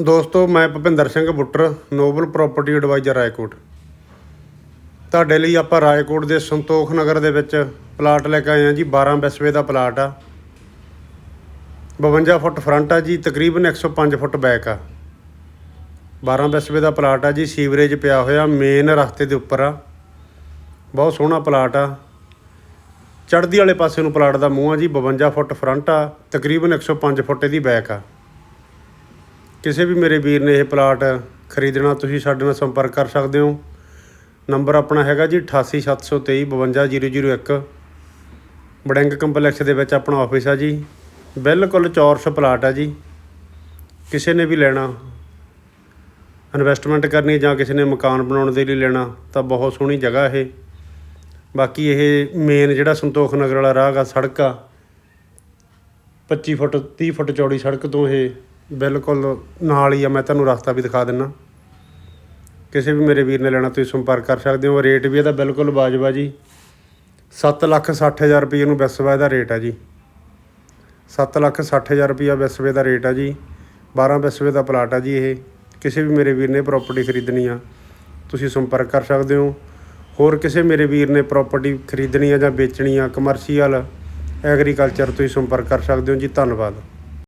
ਦੋਸਤੋ, ਮੈਂ Bhupinder Singh Buttar Noble property advisor Raikot. ਤੁਹਾਡੇ ਲਈ ਆਪਾਂ ਰਾਏਕੋਟ ਦੇ ਸੰਤੋਖ ਨਗਰ ਦੇ ਵਿੱਚ ਪਲਾਟ ਲੈ ਕੇ ਆਏ ਹਾਂ ਜੀ 12 ਬਿਸਵੇ ਦਾ ਪਲਾਟ ਆ। 52 ਫੁੱਟ ਫਰੰਟ ਆ ਜੀ, ਤਕਰੀਬਨ 105 ਫੁੱਟ ਬੈਕ ਆ। 12 ਬਿਸਵੇ ਦਾ ਪਲਾਟ ਆ ਜੀ, ਸੀਵਰੇਜ ਪਿਆ ਹੋਇਆ ਮੇਨ ਰਸਤੇ ਦੇ ਉੱਪਰ ਆ। ਬਹੁਤ ਸੋਹਣਾ ਪਲਾਟ ਆ। ਚੜ੍ਹਦੀ ਵਾਲੇ ਪਾਸੇ ਨੂੰ ਪਲਾਟ ਦਾ ਮੂੰਹ ਆ ਜੀ 52 ਫੁੱਟ ਫਰੰਟ ਆ, ਤਕਰੀਬਨ 105 ਫੁੱਟ ਇਹਦੀ ਬੈਕ ਆ। ਕਿਸੇ ਵੀ ਮੇਰੇ ਵੀਰ ਨੇ ਇਹ ਪਲਾਟ ਖਰੀਦਣਾ, ਤੁਸੀਂ ਸਾਡੇ ਨਾਲ ਸੰਪਰਕ ਕਰ ਸਕਦੇ ਹੋ। ਨੰਬਰ ਆਪਣਾ ਹੈਗਾ ਜੀ 88723 52001 ਬੜਿੰਗ ਕੰਪਲੈਕਸ ਦੇ ਵਿੱਚ ਆਪਣਾ ਆਫਿਸ ਆ ਜੀ। ਬਿਲਕੁਲ ਚੌਰਸ ਪਲਾਟ ਆ ਜੀ। ਕਿਸੇ ਨੇ ਵੀ ਲੈਣਾ ਇਨਵੈਸਟਮੈਂਟ ਕਰਨੀ ਜਾਂ ਕਿਸੇ ਨੇ ਮਕਾਨ ਬਣਾਉਣ ਦੇ ਲਈ ਲੈਣਾ, ਤਾਂ ਬਹੁਤ ਸੋਹਣੀ ਜਗ੍ਹਾ ਇਹ। ਬਾਕੀ ਇਹ ਮੇਨ ਜਿਹੜਾ ਸੰਤੋਖ ਨਗਰ ਵਾਲਾ ਰਾਹ ਆ ਸੜਕ ਆ। 25 ਫੁੱਟ 30 ਫੁੱਟ ਚੌੜੀ ਸੜਕ ਤੋਂ ਇਹ ਬਿਲਕੁਲ ਨਾਲ ਹੀ ਆ, ਮੈਂ ਤੁਹਾਨੂੰ ਰਸਤਾ ਵੀ ਦਿਖਾ ਦਿੰਨਾ। ਕਿਸੇ ਵੀ ਮੇਰੇ ਵੀਰ ਨੇ ਲੈਣਾ, ਤੁਸੀਂ ਸੰਪਰਕ ਕਰ ਸਕਦੇ ਹੋ। ਰੇਟ ਵੀ ਇਹਦਾ ਬਿਲਕੁਲ ਵਾਜਬਾ ਜੀ 7 ਲੱਖ 60 ਹਜ਼ਾਰ ਰੁਪਏ ਨੂੰ ਬਿਸਵਾ ਦਾ ਰੇਟ ਆ ਜੀ। 7 ਲੱਖ 60 ਹਜ਼ਾਰ ਰੁਪਇਆ ਬਿਸਵੇ ਦਾ ਰੇਟ ਆ ਜੀ। 12 ਬਿਸਵੇ ਦਾ ਪਲਾਟ ਆ ਜੀ ਇਹ। ਕਿਸੇ ਵੀ ਮੇਰੇ ਵੀਰ ਨੇ ਪ੍ਰਾਪਰਟੀ ਖਰੀਦਣੀ ਆ, ਤੁਸੀਂ ਸੰਪਰਕ ਕਰ ਸਕਦੇ ਹੋ। ਹੋਰ ਕਿਸੇ ਮੇਰੇ ਵੀਰ ਨੇ ਪ੍ਰਾਪਰਟੀ ਖਰੀਦਣੀ ਆ ਜਾਂ ਵੇਚਣੀ ਆ ਕਮਰਸ਼ੀਅਲ ਐਗਰੀਕਲਚਰ ਤੁਸੀਂ ਸੰਪਰਕ ਕਰ ਸਕਦੇ ਹੋ ਜੀ। ਧੰਨਵਾਦ।